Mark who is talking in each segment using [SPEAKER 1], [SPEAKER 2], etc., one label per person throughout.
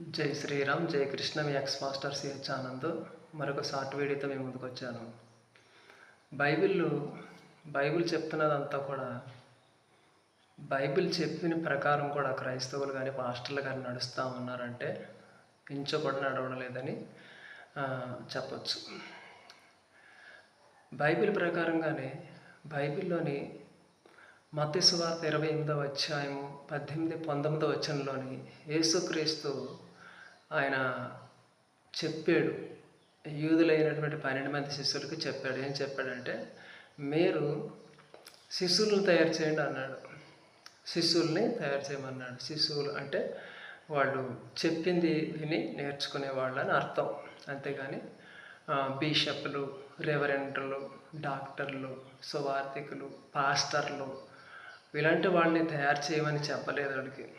[SPEAKER 1] జై శ్రీరామ్ జై కృష్ణ. మీ ఎక్స్ మాస్టర్ సిహెచ్ ఆనంద్. మరొక షార్ట్ వీడియోతో మేము ముందుకు వచ్చాను. బైబిల్ బైబిల్ చెప్తున్నదంతా కూడా బైబిల్ చెప్పిన ప్రకారం కూడా క్రైస్తవులు కానీ పాస్టర్లు కానీ నడుస్తూ ఉన్నారంటే ఇంచో కూడా నడవడం లేదని ఆ, బైబిల్ ప్రకారంగానే బైబిల్లోని మత్తి ఇరవై ఎనిమిదవ అధ్యాయము పద్దెనిమిది పంతొమ్మిదవ వచనంలోని యేసుక్రీస్తు ఆయన చెప్పాడు. యూదులైనటువంటి పన్నెండు మంది శిష్యులకు చెప్పాడు. ఏం చెప్పాడంటే మీరు శిష్యులను తయారు చేయండి అన్నాడు. శిష్యుల్ని తయారు చేయమన్నాడు. శిశువులు అంటే వాళ్ళు చెప్పింది విని నేర్చుకునే వాళ్ళని అర్థం. అంతేగాని బీషప్లు బిషప్లు రెవరెంట్లు డాక్టర్లు సువార్థికులు పాస్టర్లు ఇలాంటి వాళ్ళని తయారు చేయమని చెప్పలేదు వాడికి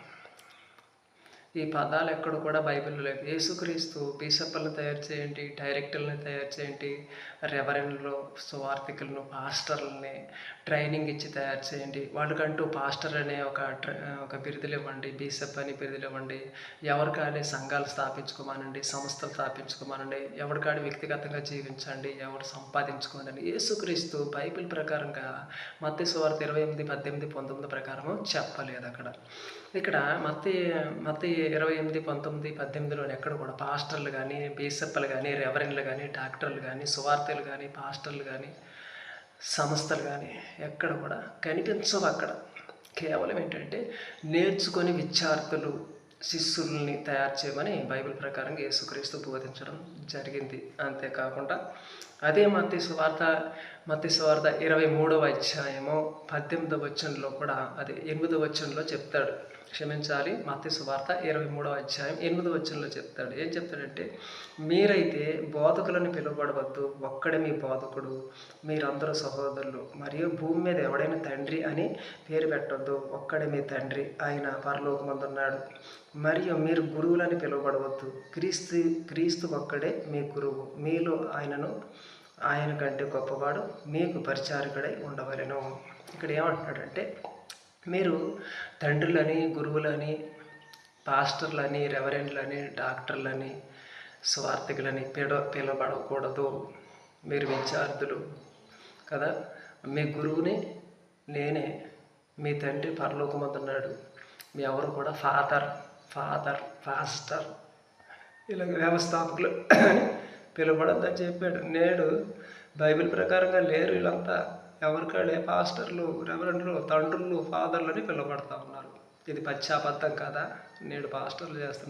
[SPEAKER 1] ఈ పదాలు ఎక్కడ కూడా బైబిల్లో లేవు. యేసుక్రీస్తు బీసప్పలను తయారు చేయండి డైరెక్టర్లను తయారు చేయండి రెవరెన్లు సువార్థికులను పాస్టర్లని ట్రైనింగ్ ఇచ్చి తయారు చేయండి. వాళ్ళకంటూ పాస్టర్ అనే ఒక ట్ర- ఒక బిరుదులు ఇవ్వండి బీసప్ అని బిరుదులు ఇవ్వండి. ఎవరికాడే సంఘాలు స్థాపించుకోమనండి సంస్థలు స్థాపించుకోమనండి. ఎవరికాడి వ్యక్తిగతంగా జీవించండి ఎవరు సంపాదించుకోండి అని యేసుక్రీస్తు బైబిల్ ప్రకారంగా మత్తి సువార్త ఇరవై ఎనిమిది పద్దెనిమిది పంతొమ్మిది ప్రకారము చెప్పలేదు అక్కడ. ఇక్కడ మత్తి మత్తి ఇరవై ఎనిమిది పంతొమ్మిది పద్దెనిమిదిలో ఎక్కడ కూడా పాస్టర్లు కానీ బీసెప్పలు కానీ రెవరెన్లు కానీ డాక్టర్లు కానీ సువార్తలు కానీ పాస్టర్లు కానీ సంస్థలు కానీ ఎక్కడ కూడా కనిపించవు అక్కడ. కేవలం ఏంటంటే నేర్చుకొని విద్యార్థులు శిష్యుల్ని తయారు చేయమని బైబిల్ ప్రకారంగా యేసుక్రీస్తు బోధించడం జరిగింది. అంతేకాకుండా అదే మత్తి సువార్త మత్తి సువార్త ఇరవై మూడవ అధ్యాయము పద్దెనిమిదవ వచనంలో కూడా అదే ఎనిమిదవ వచనంలో చెప్తాడు. క్షమించాలి. మత్తి సువార్త ఇరవై మూడవ అధ్యాయం ఎనిమిదవ వచనంలో చెప్తాడు. ఏం చెప్తాడంటే మీరైతే బోధకులను పిలువబడవద్దు. ఒక్కడే మీ బోధకుడు మీరందరూ సహోదరులు. మరియు భూమి మీద ఎవడైనా తండ్రి అని పేరు పెట్టొద్దు. ఒక్కడే మీ తండ్రి ఆయన పరలోకమందున్నాడు. మరియు మీరు గురువులని పిలువబడవద్దు. క్రీస్తు క్రీస్తు ఒక్కడే మీ గురువు. మీలో ఆయనను ఆయన కంటే గొప్పవాడు మీకు పరిచారకుడై ఉండవలెను. ఇక్కడ ఏమంటున్నాడంటే మీరు తండ్రులని గురువులని పాస్టర్లని రెవరెండ్లని డాక్టర్లని స్వార్థికులని పిల పిలబడకూడదు మీరు విద్యార్థులు కదా? మీ గురువుని నేనే మీ తండ్రి పరలోకమందున్నాడు. మీ ఎవరు కూడా ఫాదర్ ఫాదర్ ఫాస్టర్ ఇలా వ్యవస్థాపకులు అని పిలువబడద్దని చెప్పాడు. నేడు బైబిల్ ప్రకారంగా లేరు వీళ్ళంతా. ఎవరికాడే పాస్టర్లు రెవరెండ్లు తండ్రులు ఫాదర్లు అని పిలువబడతా ఉన్నారు. ఇది పశ్చాబద్ధం కదా నేడు పాస్టర్లు చేస్తున్నారు